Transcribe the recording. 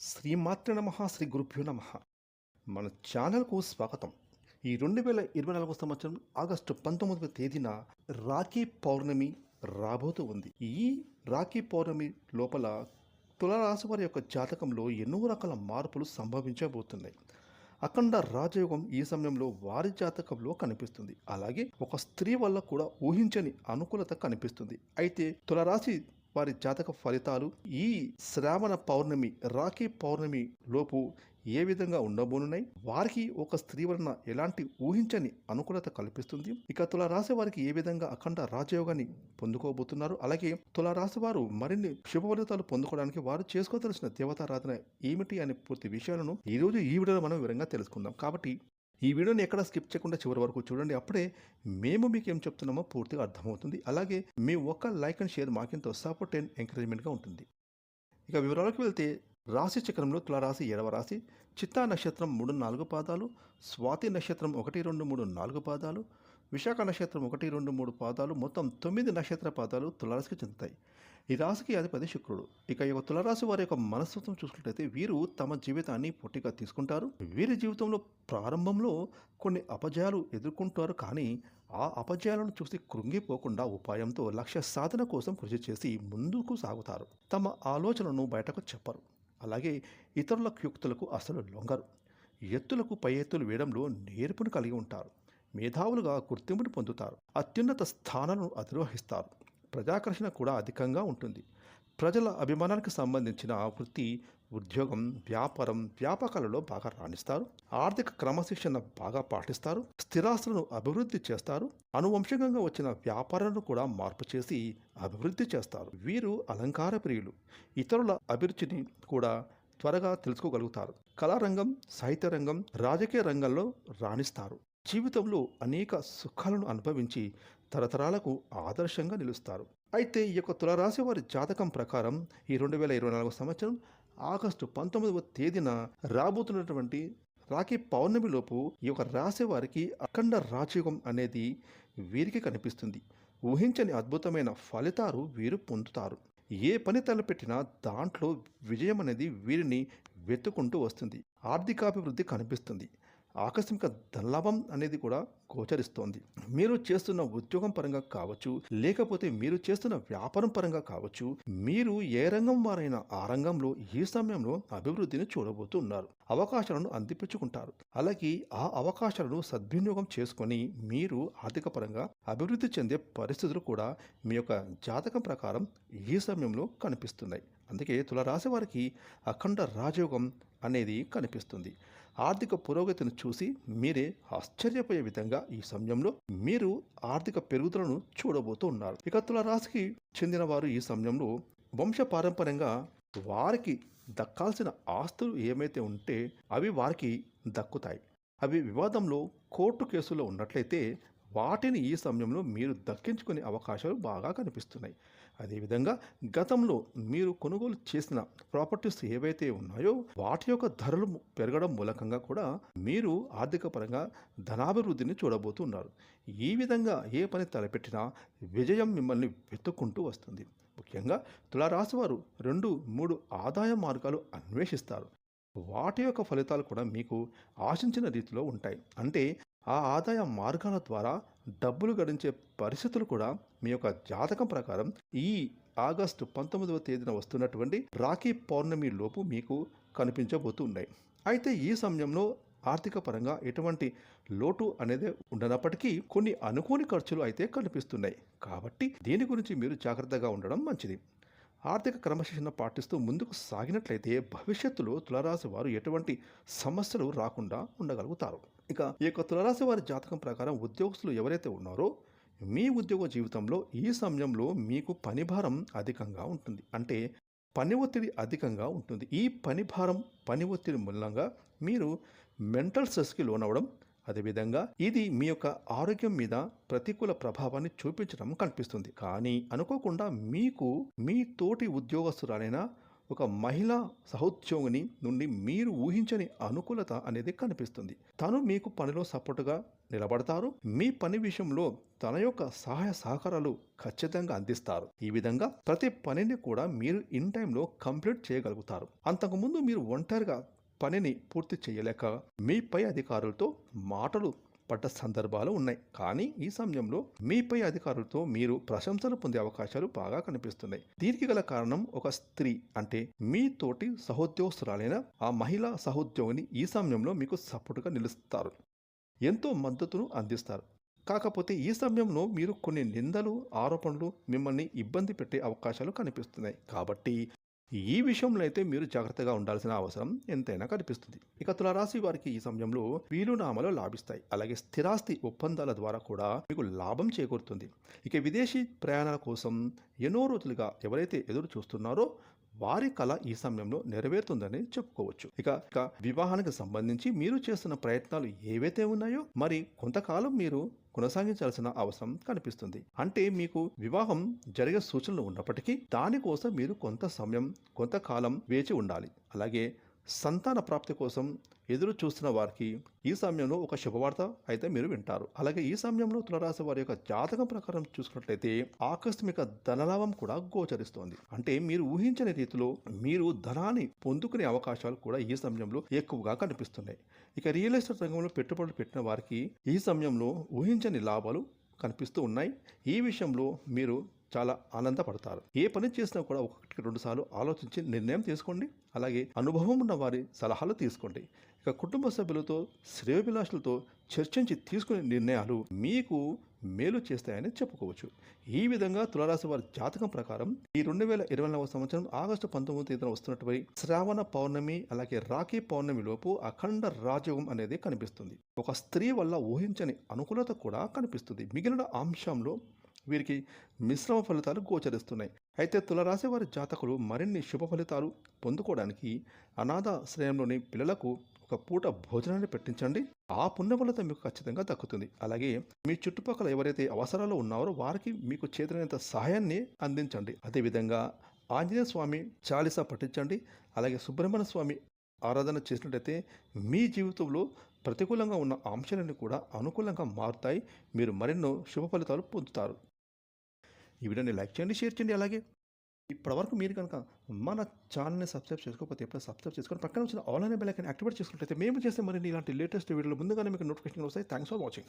శ్రీమాతృ నమ శ్రీ గురుభ్యో నమ. మన ఛానల్కు స్వాగతం. ఈ రెండు వేల ఇరవై నాలుగో సంవత్సరం ఆగస్టు పంతొమ్మిదవ తేదీన రాఖీ పౌర్ణమి రాబోతూ ఉంది. ఈ రాఖీ పౌర్ణమి లోపల తులరాశి వారి యొక్క జాతకంలో ఎన్నో రకాల మార్పులు సంభవించబోతున్నాయి. అఖండ రాజయోగం ఈ సమయంలో వారి జాతకంలో కనిపిస్తుంది. అలాగే ఒక స్త్రీ వల్ల కూడా ఊహించని అనుకూలత కనిపిస్తుంది. అయితే తులరాశి వారి జాతక ఫలితాలు ఈ శ్రావణ పౌర్ణమి రాఖీ పౌర్ణమి లోపు ఏ విధంగా ఉండబోనున్నాయి? వారికి ఒక స్త్రీ వలన ఎలాంటి ఊహించని అనుకూలత కల్పిస్తుంది? ఇక తులారాశి వారికి ఏ విధంగా అఖండ రాజయోగాన్ని పొందుకోబోతున్నారు? అలాగే తులారాశి వారు మరిన్ని శుభ ఫలితాలు పొందుకోవడానికి వారు చేసుకోదలసిన దేవతారాధన ఏమిటి అనే పూర్తి విషయాలను ఈ రోజు ఈ వీడియోలో మనం వివరంగా తెలుసుకుందాం. కాబట్టి ఈ వీడియోని ఎక్కడ స్కిప్ చేయకుండా చివరి వరకు చూడండి. అప్పుడే మేము మీకు ఏం చెప్తున్నామో పూర్తిగా అర్థమవుతుంది. అలాగే మీ ఒక్క లైక్ అండ్ షేర్ మాకెంతో సపోర్ట్ అండ్ ఎంకరేజ్మెంట్గా ఉంటుంది. ఇక వివరాలకు వెళ్తే రాశి చక్రంలో తులారాశి ఏడవ రాశి చిత్తా నక్షత్రం మూడు నాలుగు పాదాలు స్వాతి నక్షత్రం ఒకటి రెండు మూడు నాలుగు పాదాలు విశాఖ నక్షత్రం ఒకటి రెండు మూడు పాదాలు మొత్తం తొమ్మిది నక్షత్ర పాదాలు తులారాశికి చెందుతాయి. ఈ రాశికి అధిపతి శుక్రుడు. ఇక ఈ యొక్క తులరాశి వారి యొక్క మనస్తత్వం చూసుకున్నట్లయితే వీరు తమ జీవితాన్ని పొట్టిగా తీసుకుంటారు. వీరి జీవితంలో ప్రారంభంలో కొన్ని అపజయాలు ఎదుర్కొంటారు కానీ ఆ అపజయాలను చూసి కృంగిపోకుండా ఉపాయంతో లక్ష్య సాధన కోసం కృషి చేసి ముందుకు సాగుతారు. తమ ఆలోచనను బయటకు చెప్పరు. అలాగే ఇతరుల యుక్తులకు అసలు లొంగరు. ఎత్తులకు పై ఎత్తులు వేయడంలో నేర్పును కలిగి ఉంటారు. మేధావులుగా గుర్తింపును పొందుతారు. అత్యున్నత స్థానాలను అధిరోహిస్తారు. ప్రజాకర్షణ కూడా అధికంగా ఉంటుంది. ప్రజల అభిమానానికి సంబంధించిన వృత్తి ఉద్యోగం వ్యాపారం వ్యాపకాలలో బాగా రాణిస్తారు. ఆర్థిక క్రమశిక్షణ బాగా పాటిస్తారు. స్థిరాస్తులను అభివృద్ధి చేస్తారు. అనువంశికంగా వచ్చిన వ్యాపారాలను కూడా మార్పు చేసి అభివృద్ధి చేస్తారు. వీరు అలంకార ప్రియులు. ఇతరుల అభిరుచిని కూడా త్వరగా తెలుసుకోగలుగుతారు. కళారంగం సాహిత్య రంగం రాజకీయ రంగంలో రాణిస్తారు. జీవితంలో అనేక సుఖాలను అనుభవించి తరతరాలకు ఆదర్శంగా నిలుస్తారు. అయితే ఈ యొక్క తులరాశి వారి జాతకం ప్రకారం ఈ రెండు వేల ఇరవై నాలుగు సంవత్సరం ఆగస్టు పంతొమ్మిదవ తేదీన రాబోతున్నటువంటి రాఖీ పౌర్ణమిలోపు ఈ యొక్క రాశి వారికి అఖండ రాజయోగం అనేది వీరికి కనిపిస్తుంది. ఊహించని అద్భుతమైన ఫలితాలు వీరు పొందుతారు. ఏ పని తలపెట్టినా దాంట్లో విజయం అనేది వీరిని వెతుకుంటూ వస్తుంది. ఆర్థికాభివృద్ధి కనిపిస్తుంది. ఆకస్మిక ధనలాభం అనేది కూడా గోచరిస్తోంది. మీరు చేస్తున్న ఉద్యోగం పరంగా కావచ్చు లేకపోతే మీరు చేస్తున్న వ్యాపారం పరంగా కావచ్చు మీరు ఏ రంగం వారైనా ఆ రంగంలో ఈ సమయంలో అభివృద్ధిని చూడబోతున్నారు. అవకాశాలను అందిపించుకుంటారు అలాగే ఆ అవకాశాలను సద్వినియోగం చేసుకొని మీరు ఆర్థిక పరంగా అభివృద్ధి చెందే పరిస్థితులు కూడా మీ యొక్క జాతకం ప్రకారం ఈ సమయంలో కనిపిస్తున్నాయి. అందుకే తులరాశి వారికి అఖండ రాజయోగం అనేది కనిపిస్తుంది. ఆర్థిక పురోగతిని చూసి మీరే ఆశ్చర్యపోయే విధంగా ఈ సమయంలో మీరు ఆర్థిక పెరుగుదలను చూడబోతూ ఉన్నారు. ఇక తుల రాశికి చెందిన వారు ఈ సమయంలో వంశ పారంపర్యంగా వారికి దక్కాల్సిన ఆస్తులు ఏమైతే ఉంటే అవి వారికి దక్కుతాయి. అవి వివాదంలో కోర్టు కేసులో ఉన్నట్లయితే వాటిని ఈ సమయంలో మీరు దక్కించుకునే అవకాశాలు బాగా కనిపిస్తున్నాయి. అదేవిధంగా గతంలో మీరు కొనుగోలు చేసిన ప్రాపర్టీస్ ఏవైతే ఉన్నాయో వాటి యొక్క ధరలు పెరగడం మూలకంగా కూడా మీరు ఆర్థిక పరంగా ధనాభివృద్ధిని చూడబోతున్నారు. ఈ విధంగా ఏ పని తలపెట్టినా విజయం మిమ్మల్ని వెతుక్కుంటూ వస్తుంది. ముఖ్యంగా తులారాశి వారు రెండు మూడు ఆదాయ మార్గాలు అన్వేషిస్తారు. వాటి యొక్క ఫలితాలు కూడా మీకు ఆశించిన రీతిలో ఉంటాయి. అంటే ఆ ఆదాయ మార్గాల ద్వారా డబ్బులు గడించే పరిస్థితులు కూడా మీ యొక్క జాతకం ప్రకారం ఈ ఆగస్టు పంతొమ్మిదవ తేదీన వస్తున్నటువంటి రాఖీ పౌర్ణమి లోపు మీకు కనిపించబోతున్నాయి. అయితే ఈ సమయంలో ఆర్థిక పరంగా ఎటువంటి లోటు అనేది ఉండనప్పటికీ కొన్ని అనుకోని ఖర్చులు అయితే కనిపిస్తున్నాయి. కాబట్టి దీని గురించి మీరు జాగ్రత్తగా ఉండడం మంచిది. ఆర్థిక క్రమశిక్షణ పాటిస్తూ ముందుకు సాగినట్లయితే భవిష్యత్తులో తులరాశి వారు ఎటువంటి సమస్యలు రాకుండా ఉండగలుగుతారు. ఇక ఈ యొక్క తులరాశి వారి జాతకం ప్రకారం ఉద్యోగస్తులు ఎవరైతే ఉన్నారో మీ ఉద్యోగ జీవితంలో ఈ సమయంలో మీకు పని భారం అధికంగా ఉంటుంది. అంటే పని ఒత్తిడి అధికంగా ఉంటుంది. ఈ పని భారం పని ఒత్తిడి మూలంగా మీరు మెంటల్ స్ట్రెస్కి లోనవడం అదేవిధంగా ఇది మీ యొక్క ఆరోగ్యం మీద ప్రతికూల ప్రభావాన్ని చూపించడం కనిపిస్తుంది. కానీ అనుకోకుండా మీకు మీ తోటి ఉద్యోగస్తురాలైనా ఒక మహిళా సహోద్యోగిని నుండి మీరు ఊహించని అనుకూలత అనేది కనిపిస్తుంది. తను మీకు పనిలో సపోర్టుగా నిలబడతారు. మీ పని విషయంలో తన యొక్క సహాయ సహకారాలు ఖచ్చితంగా అందిస్తారు. ఈ విధంగా ప్రతి పనిని కూడా మీరు ఇన్ టైంలో కంప్లీట్ చేయగలుగుతారు. అంతకుముందు మీరు ఒంటరిగా పనిని పూర్తి చేయలేక మీ పై అధికారులతో మాటలు పడ్డ సందర్భాలు ఉన్నాయి. కానీ ఈ సమయంలో మీపై అధికారులతో మీరు ప్రశంసలు పొందే అవకాశాలు బాగా కనిపిస్తున్నాయి. దీనికి గల కారణం ఒక స్త్రీ అంటే మీ తోటి సహోద్యోగస్తురాలైన ఆ మహిళా సహోద్యోగిని ఈ సమయంలో మీకు సపోర్టుగా నిలుస్తారు. ఎంతో మద్దతును అందిస్తారు. కాకపోతే ఈ సమయంలో మీరు కొన్ని నిందలు ఆరోపణలు మిమ్మల్ని ఇబ్బంది పెట్టే అవకాశాలు కనిపిస్తున్నాయి. కాబట్టి ఈ విషయంలో అయితే మీరు జాగ్రత్తగా ఉండాల్సిన అవసరం ఎంతైనా కనిపిస్తుంది. ఇక తులారాశి వారికి ఈ సమయంలో వీలునామాలు లాభిస్తాయి. అలాగే స్థిరాస్తి ఒప్పందాల ద్వారా కూడా మీకు లాభం చేకూరుతుంది. ఇక విదేశీ ప్రయాణాల కోసం ఎన్నో రోజులుగా ఎవరైతే ఎదురు చూస్తున్నారో వారి కళ ఈ సమయంలో నెరవేరుతుందని చెప్పుకోవచ్చు. ఇక ఇక వివాహానికి సంబంధించి మీరు చేస్తున్న ప్రయత్నాలు ఏవైతే ఉన్నాయో మరి కొంతకాలం మీరు కొనసాగించాల్సిన అవసరం కనిపిస్తుంది. అంటే మీకు వివాహం జరిగే సూచనలు ఉన్నప్పటికీ దానికోసం మీరు కొంత సమయం కొంతకాలం వేచి ఉండాలి. అలాగే సంతాన ప్రాప్తి కోసం ఎదురు చూస్తున్న వారికి ఈ సమయంలో ఒక శుభవార్త అయితే మీరు వింటారు. అలాగే ఈ సమయంలో తులరాశి వారి యొక్క జాతకం ప్రకారం చూసుకున్నట్లయితే ఆకస్మిక ధనలాభం కూడా గోచరిస్తోంది. అంటే మీరు ఊహించని రీతిలో మీరు ధనాన్ని పొందుకునే అవకాశాలు కూడా ఈ సమయంలో ఎక్కువగా కనిపిస్తున్నాయి. ఇక రియల్ ఎస్టేట్ రంగంలో పెట్టుబడులు పెట్టిన వారికి ఈ సమయంలో ఊహించని లాభాలు కనిపిస్తూ ఉన్నాయి. ఈ విషయంలో మీరు చాలా ఆనందపడతారు. ఏ పని చేసినా కూడా ఒకటికి రెండుసార్లు ఆలోచించి నిర్ణయం తీసుకోండి. అలాగే అనుభవం ఉన్న వారి సలహాలు తీసుకోండి. ఇక కుటుంబ సభ్యులతో శ్రేయోభిలాషులతో చర్చించి తీసుకునే నిర్ణయాలు మీకు మేలు చేస్తాయని చెప్పుకోవచ్చు. ఈ విధంగా తులారాశి వారి జాతకం ప్రకారం ఈ రెండు వేల ఇరవై నాలుగు సంవత్సరం ఆగస్టు పంతొమ్మిది తేదీన వస్తున్నటువంటి శ్రావణ పౌర్ణమి అలాగే రాఖీ పౌర్ణమి లోపు అఖండ రాజయోగం అనేది కనిపిస్తుంది. ఒక స్త్రీ వల్ల ఊహించని అనుకూలత కూడా కనిపిస్తుంది. మిగిలిన అంశంలో వీరికి మిశ్రమ ఫలితాలు గోచరిస్తున్నాయి. అయితే తులరాశి వారి జాతకులు మరిన్ని శుభ ఫలితాలు పొందుకోవడానికి అనాథాశ్రయంలోని పిల్లలకు ఒక పూట భోజనాన్ని పెట్టించండి. ఆ పుణ్యఫలితం మీకు ఖచ్చితంగా దక్కుతుంది. అలాగే మీ చుట్టుపక్కల ఎవరైతే అవసరాలు ఉన్నారో వారికి మీకు చేతనైనంత సహాయాన్ని అందించండి. అదేవిధంగా ఆంజనేయ స్వామి చాలీసా పఠించండి. అలాగే సుబ్రహ్మణ్య స్వామి ఆరాధన చేసినట్టయితే మీ జీవితంలో ప్రతికూలంగా ఉన్న అంశాలన్నీ కూడా అనుకూలంగా మారుతాయి. మీరు మరెన్నో శుభ ఫలితాలు పొందుతారు. ఈ వీడియోని లైక్ చేయండి షేర్ చేయండి అలాగే ఇప్పటివరకు మీరు కనుక మన ఛానల్ని సబ్స్క్రైబ్ చేసుకోకపోతే ఎప్పుడు సబ్స్క్రైబ్ చేసుకొని పక్కన వచ్చిన ఆన్లైన్ బెల్ ఐకన్ యాక్టివేట్ చేసుకున్నట్లయితే మేము చేస్తే మరి ఇలాంటి లేటెస్ట్ వీడియోలు ముందుగానే మీకు నోటిఫికేషన్ వస్తాయి. Thanks for watching